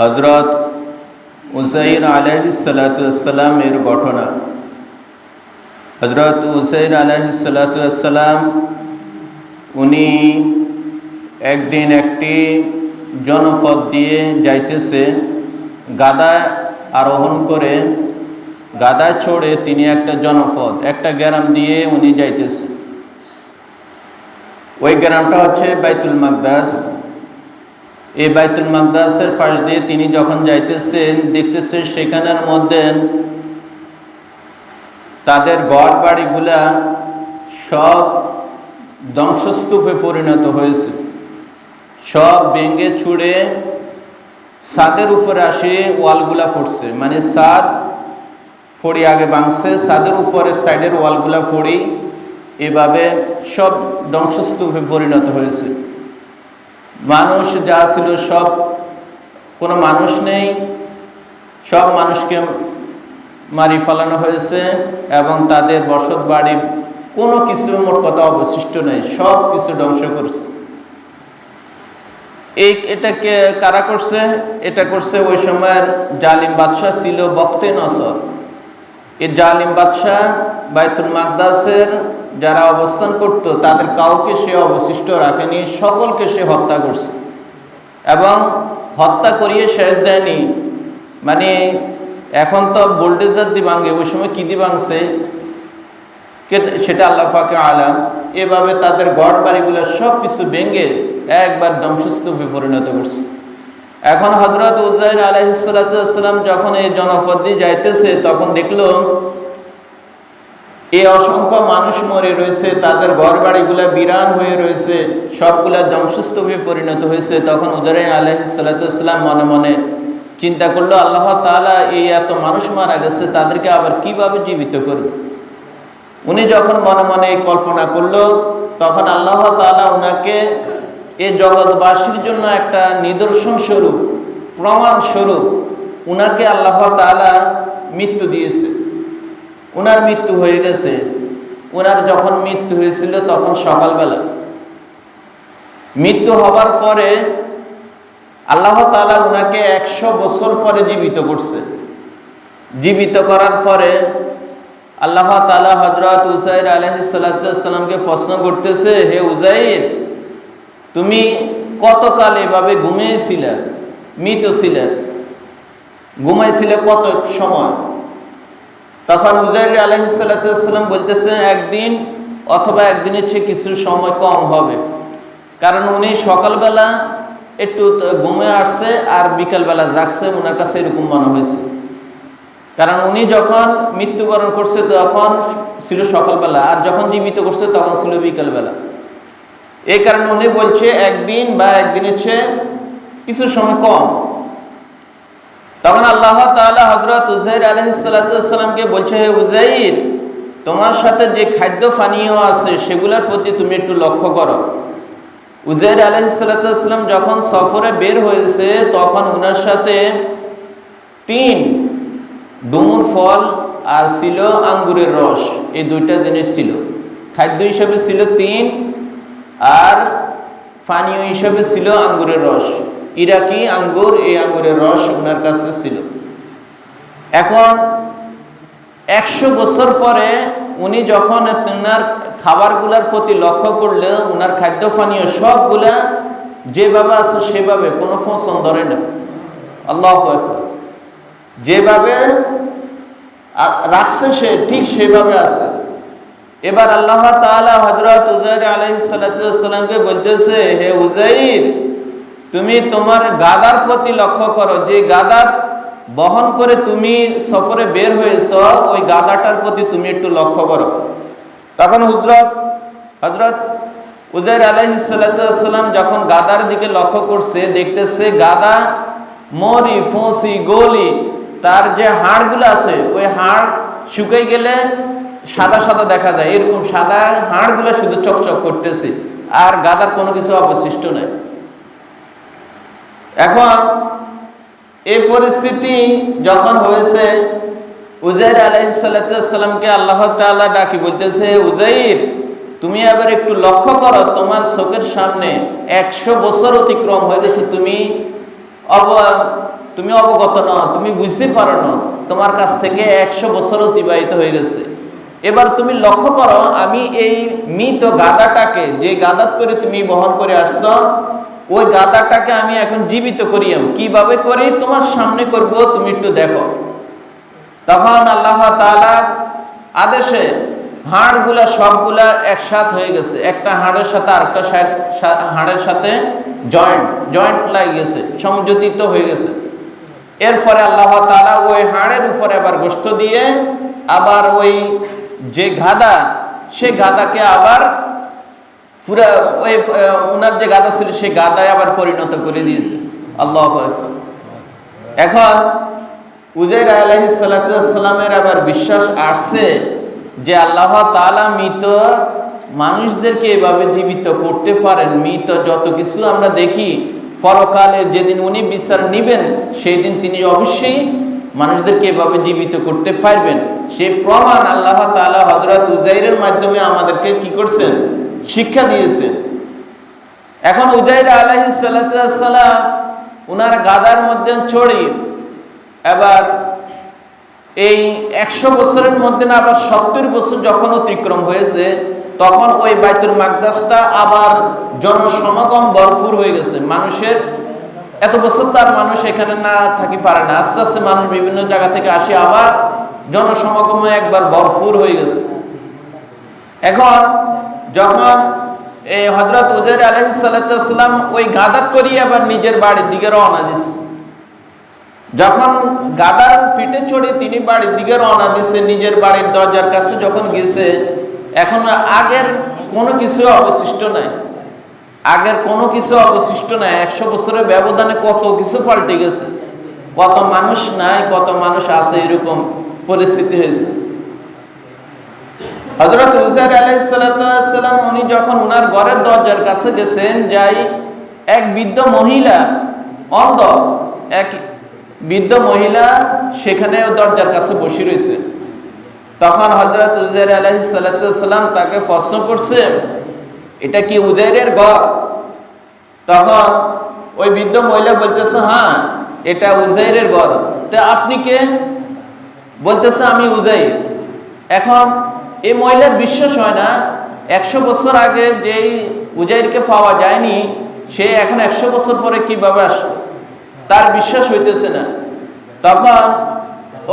হজরত উসাইর আলহিসাল্লামের ঘটনা। হজরত উসাইর আলহিসাল্লাম উনি একদিন একটি জনপদ দিয়ে যাইতেছে গাদা আরোহণ করে গাদা চড়ে তিনি একটা জনপদ, একটা গ্রাম দিয়ে উনি যাইতেছে। ওই গ্রামটা হচ্ছে বাইতুল মাকদাস। এই বাইতুল মাকদাসের ফাঁস দিয়ে তিনি যখন যাইতেছেন দেখতেছে সেখানের মধ্যে তাদের গড় বাড়িগুলা সব ধ্বংসস্তূপে পরিণত হয়েছে। সব ভেঙ্গে ছুড়ে ছাদের উপরে আসে ওয়ালগুলা ফুটছে। মানে ছাদ ফড়ি আগে ভাঙছে, ছাদের উপরে সাইডের ওয়ালগুলা ফড়ি এভাবে সব ধ্বংসস্তূপে পরিণত হয়েছে। মানুষ যা ছিল সব, কোনো মানুষ নেই। সব মানুষকে মারি ফেলানো হয়েছে এবং তাদের বসত বাড়ি কোনো কিছু মোট কথা অবশিষ্ট নেই, সব কিছু ধ্বংস করছে। এই এটাকে কারা করছে? এটা করছে ওই সময়ের জালিম বাদশাহ ছিল বখতে নসর। এই জালিম বাদশাহ বাইতুল মাকদাসের যারা অবস্থান করত, তাদের কাউকে সে অবশিষ্ট রাখেনি, সকলকে সে হত্যা করছে। এবং হত্যা করিয়ে শেষ দেয়নি। মানে এখন তো বোল্ডেজার দি ভাঙে, ওই সময় কী দি ভাঙছে? সেটা আল্লাহ ফাঁকে আলাম। এভাবে তাদের গড় বাড়িগুলো সব কিছু ভেঙে একবার ধ্বংসস্তূপে পরিণত করছে। এখন হজরত উজাইর আলহিসাল্লাম যখন এই জনপদ দিয়ে যাইতেছে, তখন দেখল এই অসংখ্য মানুষ মরে রয়েছে, তাদের ঘর বাড়িগুলা বিরান হয়ে রয়েছে, সবগুলা ধ্বংসস্তূপে পরিণত হয়েছে। তখন উদারাই আলহিসাল্লাম মনে মনে চিন্তা করল, আল্লাহ তালা এই এত মানুষ মারা গেছে, তাদেরকে আবার কীভাবে জীবিত করবে? উনি যখন মনে মনে কল্পনা করল, তখন আল্লাহ তালা উনাকে এ জগৎবাসীর জন্য একটা নিদর্শন স্বরূপ, প্রমাণ স্বরূপ উনাকে আল্লাহ তালা মৃত্যু দিয়েছে। উনার মৃত্যু হয়ে গেছে। উনার যখন মৃত্যু হয়েছিল তখন সকালবেলা। মৃত্যু হবার পরে আল্লাহ তালা উনাকে একশো বছর পরে জীবিত করছে। জীবিত করার পরে আল্লাহ তালা হজরত উসাইর আলহিসাল্লামকে প্রশ্ন করতেছে, হে উজাইর তুমি কতকাল এভাবে ঘুমিয়েছিলে, মৃত ছিলে? ঘুমাইছিলে কত সময়? তখন উজাইর আলহিসাল্লাম বলতেছে, একদিন অথবা একদিনের চেয়ে কিছু সময় কম হবে। কারণ উনি সকালবেলা একটু ঘুমে আসছে আর বিকালবেলা জাগছে ওনার কাছে এরকম মনে হয়েছে। কারণ উনি যখন মৃত্যুবরণ করছে তখন ছিল সকালবেলা, আর যখন জীবিত করছে তখন ছিল বিকালবেলা। এই কারণে উনি বলছে, একদিন বা একদিনের চেয়ে কিছু সময় কম। তখন আল্লাহ তালা হজরত উজাইর আলহিসাল্লামকে বলছে, হে উজাইর তোমার সাথে যে খাদ্য পানীয় আছে, সেগুলোর প্রতি তুমি একটু লক্ষ্য করো। উজাইর আলহিসাল্লাম যখন সফরে বের হয়েছে, তখন উনার সাথে তিন, ডুমুর ফল আর ছিল আঙ্গুরের রস। এই দুইটা জিনিস ছিল। খাদ্য হিসাবে ছিল তিন আর পানীয় হিসাবে ছিল আঙ্গুরের রস। ইরাকি আঙ্গুর। এই আঙ্গুরের রস ওনার কাছে ছিল। এখন একশো বছর পরে উনি যখন ওনার খাবারগুলার প্রতি লক্ষ্য করলে ওনার খাদ্য পানীয় সবগুলা যেভাবে আছে সেভাবে, কোনো ফসল ধরে না আল্লাহ যেভাবে রাখছে সে, ঠিক সেভাবে আছে। এবার আল্লাহ তাআলা হযরত উজাইর আলাইহিস সালামকে বলতেছে, হে উজাইর তুমি তোমার গাদার প্রতি লক্ষ্য করো, যে গাদা বহন করে তুমি সফরে বের হয়েছ, ওই গাদাটার প্রতি তুমি একটু লক্ষ্য করো। তখন হুজরত হজরত উজাইর আলাইসাল্লাম যখন গাদার দিকে লক্ষ্য করছে, দেখতেছে গাদা মরি, ফসি, গলি, তার যে হাড়গুলো আছে, ওই হাড় শুকাই গেলে সাদা সাদা দেখা যায়। এরকম সাদা হাড়গুলো শুধু চকচক করতেছে, আর গাদার কোনো কিছু অবশিষ্ট নেই। এখন এই পরিস্থিতি যখন হয়েছে, উজাইর আলাইসাল্লামকে আল্লাহ তাআলা ডাকি, বলতেছে, উজাইর, তুমি আবার একটু লক্ষ্য করো, তোমার চোখের সামনে একশো বছর অতিক্রম হয়ে গেছে, তুমি অব, তুমি অবগত নও তুমি বুঝতে পারো না, তোমার কাছ থেকে একশো বছর অতিবাহিত হয়ে গেছে। এবার তুমি লক্ষ্য করো, আমি এই মৃত গাদাটাকে, যে গাদাত করে তুমি বহন করে আসছ ওই গাদাটাকে আমি এখন জীবিত করিয়াম কীভাবে করি? তোমার সামনে করব, তুমি একটু দেখো। তখন আল্লাহ তাআলার আদেশে হাড়গুলা সবগুলা একসাথ হয়ে গেছে। একটা হাড়ের সাথে আরেকটা হাড়ের সাথে জয়েন্ট জয়েন্ট লাগে গেছে, সংযোজিত হয়ে গেছে। এরপরে আল্লাহ তালা ওই হাড়ের উপরে আবার গোস্ত দিয়ে আবার ওই যে গাদা, সে গাদাকে আবার পুরা ওই ওনার যে গাদা ছিল, সেই গাদায় আবার পরিণত করে দিয়েছে। আল্লাহ এখন উজের আলাইসালামের আবার বিশ্বাস আসছে যে আল্লাহ তাআলা মৃত মানুষদেরকে এভাবে জীবিত করতে পারেন। মৃত যত কিছু আমরা দেখি, পরকালে যেদিন উনি বিচার নিবেন সেই দিন তিনি অবশ্যই মানুষদেরকে এভাবে জীবিত করতে পারবেন। সেই প্রমাণ আল্লাহ তাআলা হযরত উজাইরের মাধ্যমে আমাদেরকে কি করছেন? শিক্ষা দিয়েছেন। এখন উজাইর আলাইহিস সালাতু সালাম উনার গাদার মধ্যে চড়ি এবার এই একশো বছরের মধ্যে না আবার সত্তর বছর যখন অতিক্রম হয়েছে, তখন ওই বাইতুল মাকদাসটা আবার জনসমাগম ভরপুর হয়ে গেছে। মানুষের এত বছর তার মানুষ এখানে না থাকি পারে না। আস্তে আস্তে মানুষ বিভিন্ন জায়গা থেকে আসে আবার জনসমাগমে একবার ভরপুর হয়ে গেছে। এখন যখন এই হজরত উজের আলহিসাল্লাম ওই গাদাত করিয়ে আবার নিজের বাড়ির দিকে রওনা দিচ্ছে যখন গাদার ফিটে চড়ে তিনি বাড়ির দিকে রওনা দিছে, নিজের বাড়ির দরজার কাছে যখন গেছে, এখন আগের কোনো কিছু অবশিষ্ট নাই। আগের কোনো কিছু অবশিষ্ট নাই। একশো বছরের ব্যবধানে কত কিছু পাল্টে গেছে। কত মানুষ নাই, কত মানুষ আছে এরকম পরিস্থিতি হয়েছে। হজরত হুসাইন আলাইসালাম উনি যখন উনার ঘরের দরজার কাছে গেছেন, যাই এক বৃদ্ধ মহিলা, অন্ধ এক বৃদ্ধ মহিলা সেখানে দরজার কাছে বসে রয়েছে। তখন হজরত উজাইর আলাইসালাম তাকে প্রশ্ন করছে, এটা কি উজাইরের ঘর? তখন ওই বৃদ্ধ মহিলা বলতেছে হ্যাঁ এটা উজাইরের ঘর। তা আপনি কে? বলতেছে, আমি উজাইর এখন এই মহিলার বিশ্বাস হয় না। একশো বছর আগে যেই উজাইরকে পাওয়া যায়নি, সে এখন একশো বছর পরে কীভাবে আসলো? তার বিশ্বাস হইতেছে না। তখন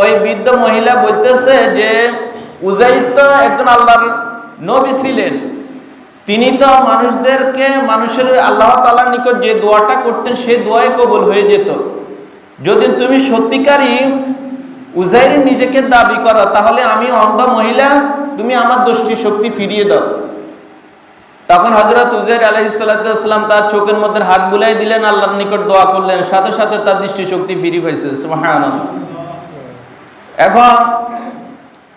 ওই বৃদ্ধ মহিলা বলতেছে যে, উজাইর তো একজন আল্লাহর নবী ছিলেন। তিনি তো মানুষদেরকে, মানুষের আল্লাহ তালার নিকট যে দোয়াটা করতেন, সে দোয়াই কবুল হয়ে যেত। যদি তুমি সত্যিকারই উজাইর নিজেকে দাবি করো, তাহলে আমি অন্ধ মহিলা, তুমি আমার দৃষ্টি শক্তি ফিরিয়ে দাও। তখন হজরত উজাইর আলহিসাল্লাম তার চোখের মধ্যে হাত বুলাই দিলেন, আল্লাহর নিকট দোয়া করলেন, সাথে সাথে তার দৃষ্টি শক্তি ফিরি হয়েছে। এখন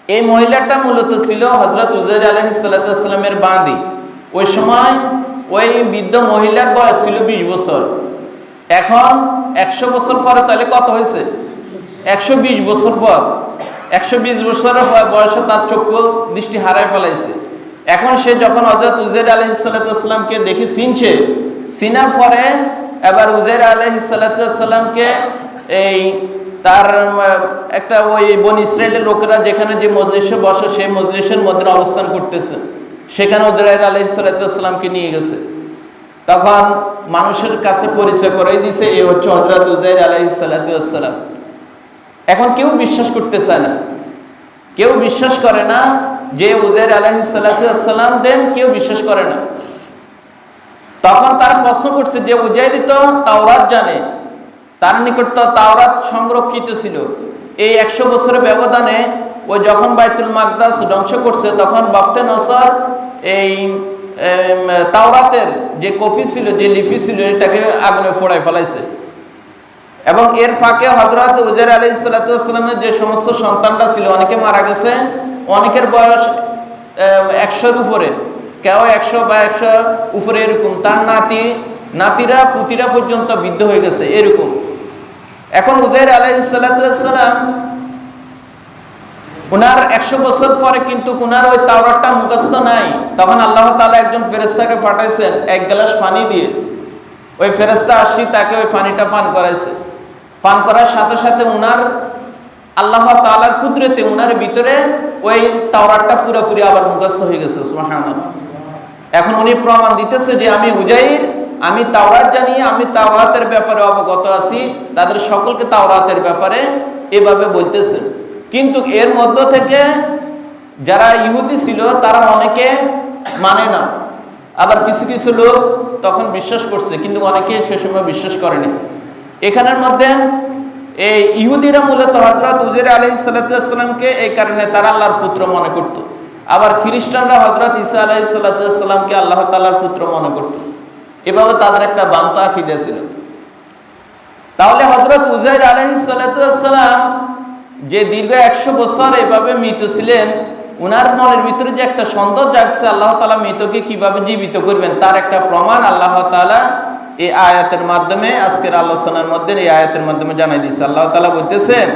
এই মহিলাটা মূলত ছিল হজরত উজাইর আলহিসাল্লামের বাঁধি ওই সময় ওই বৃদ্ধ মহিলার বয়স ছিল বিশ বছর। এখন একশো বছর পরে তাহলে কত হয়েছে? একশো বিশ বছর পর, একশো বিশ বছরের বয়সে তার চক্ষু দৃষ্টি হারায় ফেলাইছে। এখন সে যখন হজরত উজের আলহিসাল্লামকে দেখে চিনছে, চিনার পরে এবার উজের আলহিসাল্লামকে এই তার একটা ওই বন ইসরায়েলের লোকেরা যেখানে যে মজলিসে বসে, সেই মজলিসের মধ্যে অবস্থান করতেছে। সেখানে উজরাইল আলহিসাল্লামকে নিয়ে গেছে। তখন মানুষের কাছে পরিচয় করে দিছে এ হচ্ছে হজরত উজাইর আলহিসাল্লাম এখন কেউ বিশ্বাস করতে চায় না। কেউ বিশ্বাস করে না যে উজাইর আলহিসাল্লাম দেন, কেউ বিশ্বাস করে না। তখন তার প্রশ্ন করছে যে উজাইর তো তাওরাত জানে, তার নিকট তো তাওরাত সংরক্ষিত ছিল। এই একশো বছরের ব্যবধানে ও যখন বাইতুল মাকদাস ধ্বংস করছে, তখন বাপ্তে নসর এই তাওরাতের যে কফি ছিল, যে লিপি ছিল, এটাকে আগুনে ফোড়ায় ফেলাইছে। এবং এর ফাঁকে হজরত উজার আলী সাল্লামের যে সমস্ত সন্তানরা ছিল, অনেকে মারা গেছে, অনেকের বয়স একশোর উপরে। কেউ একশো বা একশো উপরে এরকম। তার নাতি, নাতিরা, পুতিরা পর্যন্ত বৃদ্ধ হয়ে গেছে, এরকম। এখন উদয়ের আলাই সাল্লাম উনার একশো বছর পরে কিন্তু উনার ওই তাওরাতটা মুখস্থ নাই। তখন আল্লাহ তাআলা একজন ফেরেস্তাকে পাঠাইছেন, এক গ্লাস পানি দিয়ে। ওই ফেরেস্তা আসি, তাকে ওই পানিটা পান করাইছে। পান করার সাথে সাথে উনার, আল্লাহ তালার কুদরতে উনার ভিতরে ওই তাওরাতটা পুরোপুরি আবার মুখস্থ হয়ে গেছে এখন উনি প্রমাণ দিতেছে যে আমি উজাইর, আমি তাওরাত জানি, আমি তাওরাতের ব্যাপারে অবগত আছি, তাদের সকলকে তাওরাতের ব্যাপারে এভাবে বলতেছে। কিন্তু এর মধ্য থেকে যারা ইহুদি ছিল, তারা অনেকে মানে না। আবার কিছু কিছু লোক তখন বিশ্বাস করছে, কিন্তু অনেকে সে সময় বিশ্বাস করেনি এখানের মধ্যে এই ইহুদিরা মূলত হজরত উজির আলহ সাল্লাতামকে এই কারণে তারা আল্লাহর পুত্র মনে করত। আবার খ্রিস্টানরা হজরত ইসা আলহ সাল্লাতামকে আল্লাহ তাল্লাহর পুত্র মনে করত। এভাবে তাদের একটা বান্তা আকিদা ছিল। তাহলে হজরত উজাইর আলহ সাল্লাতাম যে দীর্ঘ একশো বছর এভাবে মৃত ছিলেন, উনার মনের ভিতরে যে একটা সন্দেহ জাগছে আল্লাহ তালা মৃতকে কীভাবে জীবিত করবেন, তার একটা প্রমাণ আল্লাহ তালা এই আয়াতের মাধ্যমে, আজকের আলোচনার মধ্যে, এই আয়াতের মাধ্যমে জানাই দিচ্ছে আল্লাহ তালা বলতেছেন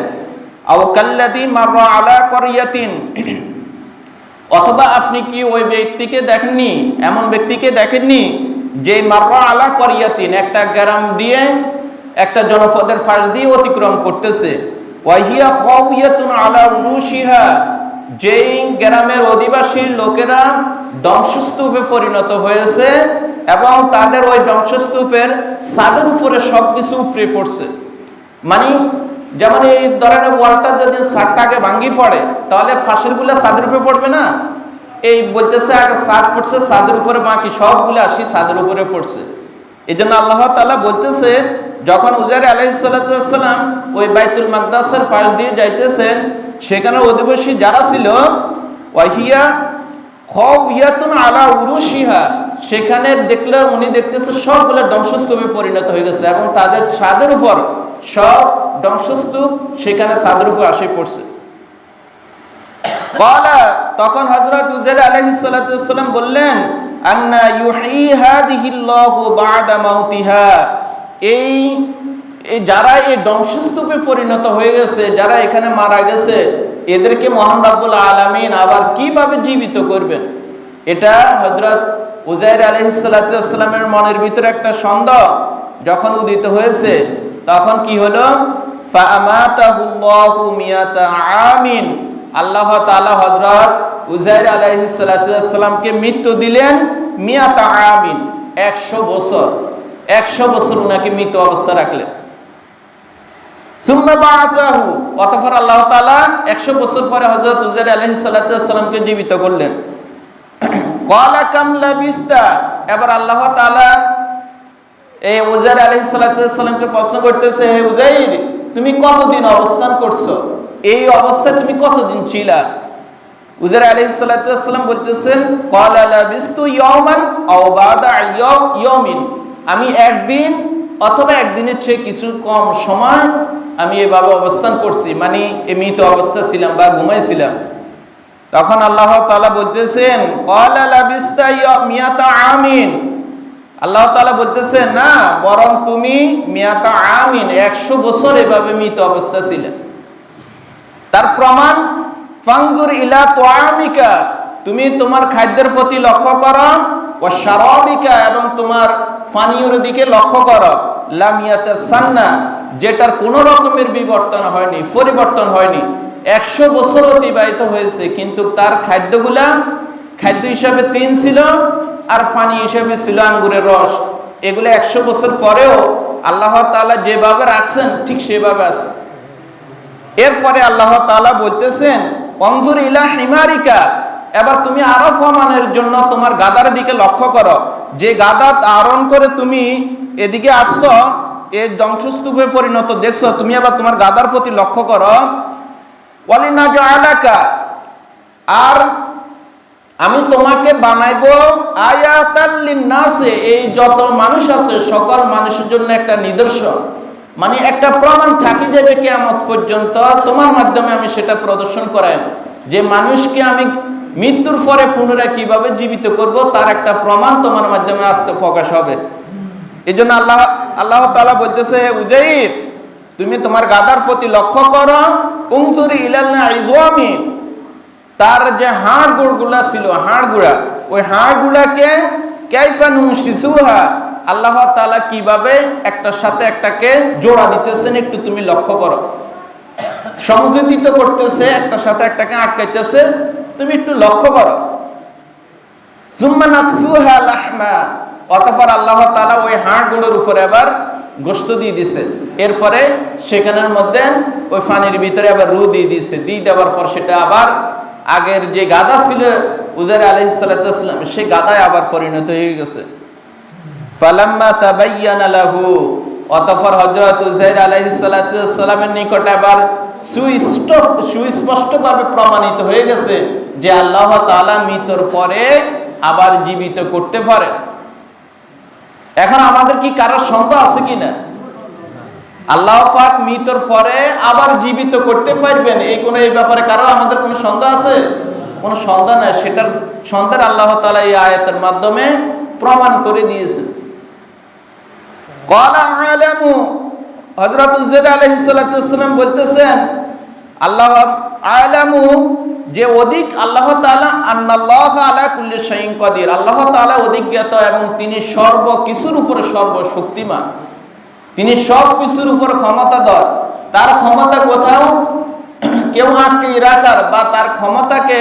অথবা আপনি কি ওই ব্যক্তিকে দেখেননি, এমন ব্যক্তিকে দেখেননি, যে মাররা আলা করিয়াতিন একটা গ্রাম দিয়ে একটা জনপদের ফাঁস দিয়ে অতিক্রম করতেছে। ওয়াহিয়া আলা যেই গ্রামের অধিবাসীর লোকেরা ধ্বংসস্তূপে পরিণত হয়েছে এবং তাদের ওই ধ্বংসস্তূপের ছাদের উপরে সবকিছু উপরে পড়ছে মানে যেমন এই ধরনের ওয়ালটা যদি ছাদটাকে ভাঙ্গি পড়ে, তাহলে ফাঁসেরগুলা ছাদের উপরে পড়বে না? এই বলতেছে আগে ছাদ পড়ছে, ছাদের উপরে বাকি সবগুলো আসি ছাদের উপরে পড়ছে। এই জন্য আল্লাহ তালা বলতেছে, যখন উজার আলাইসাল্লাম ওই বাইতুল মাকদাসের পাশ দিয়ে যাইতেছেন সেখানে অধিবাসী যারা ছিল, ওয়াহিয়া খবিয়াতুন আলা উরুশিহা। সেখানে দেখলে উনি দেখতেছে সবগুলো ধ্বংসস্তূপে পরিণত হয়ে গেছে এবং তাদের ছাদের উপর সব ধ্বংসস্তূপ সেখানে ছাদের উপর আসে পড়ছে। কলা, তখন আলাইহিস সালাতু ওয়াসসালাম বললেন, আন্না ইউহি হাদিহিল্লাহু বাদা মাউতিহা। এই যারা এই ধ্বংসস্তূপে পরিণত হয়ে গেছে, যারা এখানে মারা গেছে, এদেরকে মহান রাব্বুল আলামিন আবার কীভাবে জীবিত করবেন? এটা হযরত উজাইর আলাইহিস মনের ভিতরে একটা সন্দেহ যখন উদিত হয়েছে, তখন কি হলো? আমিন। আল্লাহ তাআলা হযরত উজাইর আলাইহিস মৃত্যু দিলেন মিয়াতা আমিন 100 বছর। 100 বছর উনাকে মৃত অবস্থা রাখলেন। অতঃপর আল্লাহ তাআলা 100 বছর পরে হযরত উজাইর আলাইহিস সালাতু জীবিত করলেন। ক্বালা কাম লাবিস্তা। এবার আল্লাহ তাআলা এই উজাইর আলাইহিস সালাতু ওয়াসসালামকে প্রশ্ন করতেছে, হে উজাইর, তুমি কতদিন অবস্থান করছ? এই অবস্থায় তুমি কতদিন ছিলা? উজাইর আলাইহিস সালাতু ওয়াসসালাম বলতেছেন ক্বালা লাবিস্তু ইয়াওমান আও বাদা ইয়াওমিন। আমি একদিন অথবা একদিনের চেয়ে কিছু কম সময় আমি এভাবে অবস্থান করছি। মানে এই মৃত অবস্থা ছিলাম বা ঘুমাইছিলাম। তখন আল্লাহ তাআলা বলতেছেন আমিন। আল্লাহ তালা বলতেছেন না, বরং তুমি মিয়াতা আমিন, একশো বছর এভাবে মৃত অবস্থা ছিলে। তার প্রমাণ ফাংজুর ইলা তোয়ামিকা তুমি তোমার খাদ্যের প্রতি লক্ষ্য করো ও সারবিকা এবং তোমার পানীয়র দিকে লক্ষ্য করো। লামিয়াতে সান্না যেটার কোনো রকমের বিবর্তন হয়নি, পরিবর্তন হয়নি। একশো বছর অতিবাহিত হয়েছে, কিন্তু তার খাদ্যগুলা, খাদ্য হিসাবে তিন ছিল আর পানি হিসাবে ছিল আঙ্গুরের রস। এগুলো একশো বছর পরেও আল্লাহ তালা যেভাবে রাখছেন, ঠিক সেভাবে আছে। এরপরে আল্লাহ তাআলা বলতেছেন অঞ্জুর ইলা হিমারিকা। এবার তুমি আরও ফমানের জন্য তোমার গাদার দিকে লক্ষ্য করো। যে গাদা আরণ করে তুমি এদিকে আসছো, এর ধ্বংসস্তূপে পরিণত দেখছ, তুমি আবার তোমার গাদার প্রতি লক্ষ্য করো। আলাকা আর আমি তোমাকে বানাইবো আয়াতাল্লিন নাসে এই যত মানুষ আছে, সকল মানুষের জন্য একটা নিদর্শন। মানে একটা প্রমাণ থাকি যাবে কেয়ামত পর্যন্ত, তোমার মাধ্যমে আমি সেটা প্রদর্শন করাই যে মানুষকে আমি মৃত্যুর পরে পুনরায় কীভাবে জীবিত করব, তার একটা প্রমাণ তোমার মাধ্যমে আজকে প্রকাশ হবে। এই জন্য আল্লাহ আল্লাহ তালা বলতেছে উজাইর তুমি তোমার গাদার প্রতি লক্ষ্য করো উংতুরি ইলাল্লা তার যে হাড় গুড়গুলা ছিল হাড় ওই হাড় গুড়াকে শিশুহা আল্লাহ তাআলা কীভাবে একটার সাথে একটাকে জোড়া দিতেছেন একটু তুমি লক্ষ্য করো। সংযোজিত করতেছে, একটার সাথে একটাকে আটকাইতেছে, তুমি একটু লক্ষ্য করো। সুম্মা নাকসুহা লাহমা, অতঃপর আল্লাহ তাআলা ওই হাড় উপরে আবার গোস্ত দিয়ে দিছে। এরপরে সেখানের মধ্যে ওই পানির ভিতরে আবার রু দিয়ে দিছে। দিয়ে দেওয়ার পর সেটা আবার আগের যে গাদা ছিল উজার আলহিসাল্লাম সে গাদায় আবার পরিণত হয়ে গেছে। ফালাম্মা তাবাইয়ানা লাহু, অতঃপর হযরত উজাইর আলাইহিস সালাতু সালামের নিকট আবার সুস্পষ্ট সুস্পষ্টভাবে প্রমাণিত হয়ে গেছে যে আল্লাহ তাআলা মৃত্যুর পরে আবার জীবিত করতে পারে এখন আমাদের কি কারোর সন্দেহ আছে কিনা? আল্লাহ পাক মৃতর পরে আবার জীবিত করতে পারবেন। এই কোন, এই ব্যাপারে কারও আমাদের কোনো সন্দেহ আছে? কোনো সন্দেহ নাই। সেটার সন্দেহ আল্লাহ তাআলা এই আয়াতের মাধ্যমে প্রমাণ করে দিয়েছেন কলা আলামু আলাইহিস সালাতু ওয়াসসালাম বলতেছেন, আল্লাহ আলামু যে অধিক আল্লাহ তাআলা আন্নাল্লাহ আলা কুল্লি কাদির, আল্লাহ তাআলা অধিজ্ঞাত এবং তিনি সর্ব কিছুর উপরে সর্বশক্তিমান। তিনি সব কিছুর উপর ক্ষমতা ক্ষমতাধর। তার ক্ষমতা কোথাও কেউ আটকে রাখার বা তার ক্ষমতাকে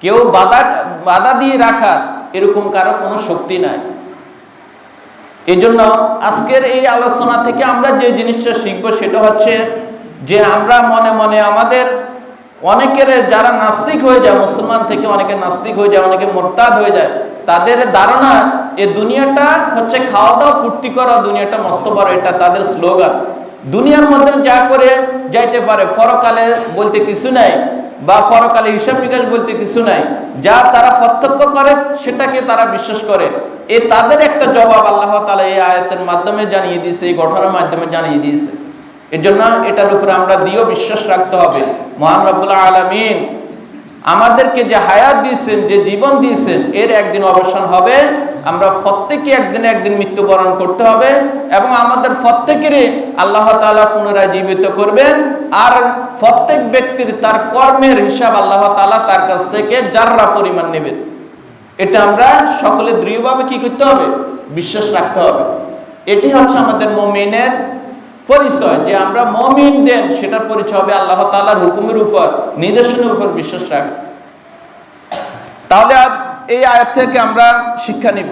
কেউ বাধা বাধা দিয়ে রাখার এরকম কারও কোনো শক্তি নাই। এই জন্য আজকের এই আলোচনা থেকে আমরা যে জিনিসটা শিখব সেটা হচ্ছে যে আমরা মনে মনে আমাদের অনেকের যারা নাস্তিক হয়ে যায়, মুসলমান থেকে অনেকে নাস্তিক হয়ে যায়, অনেকে মোরতাদ হয়ে যায়, তাদের ধারণা এ দুনিয়াটা হচ্ছে খাওয়া দাওয়া, ফুর্তি করা, দুনিয়াটা মস্ত বড়, এটা তাদের স্লোগান। দুনিয়ার মধ্যে যা করে যাইতে পারে, পরকালে বলতে কিছু নাই, বা পরকালে হিসাব নিকাশ বলতে কিছু নাই, যা তারা প্রত্যক্ষ করে, সেটাকে তারা বিশ্বাস করে। এ তাদের একটা জবাব আল্লাহ তালা এই আয়াতের মাধ্যমে জানিয়ে দিয়েছে, এই গঠনের মাধ্যমে জানিয়ে দিয়েছে। এর জন্য এটার উপরে আমরা দিয়েও বিশ্বাস রাখতে হবে। মহান রব্বুল্লাহ আলমিন আমাদেরকে যে হায়াত দিয়েছেন, যে জীবন দিয়েছেন, এর একদিন অবসান হবে। আমরা প্রত্যেকে একদিন একদিন মৃত্যুবরণ করতে হবে এবং আমাদের প্রত্যেকেরই আল্লাহ তাআলা পুনরায় জীবিত করবেন। আর প্রত্যেক ব্যক্তির তার কর্মের হিসাব আল্লাহ তাআলা তার কাছ থেকে যাররা পরিমাণ নেবেন। এটা আমরা সকলে দৃঢ়ভাবে কি করতে হবে? বিশ্বাস রাখতে হবে। এটি হচ্ছে আমাদের মমিনের পরিচয় যে আমরা মমিন দেন, সেটার পরিচয় হবে আল্লাহ তালার হুকুমের উপর নির্দেশনের উপর বিশ্বাস রাখা তাহলে এই আয়াত থেকে আমরা শিক্ষা নিব।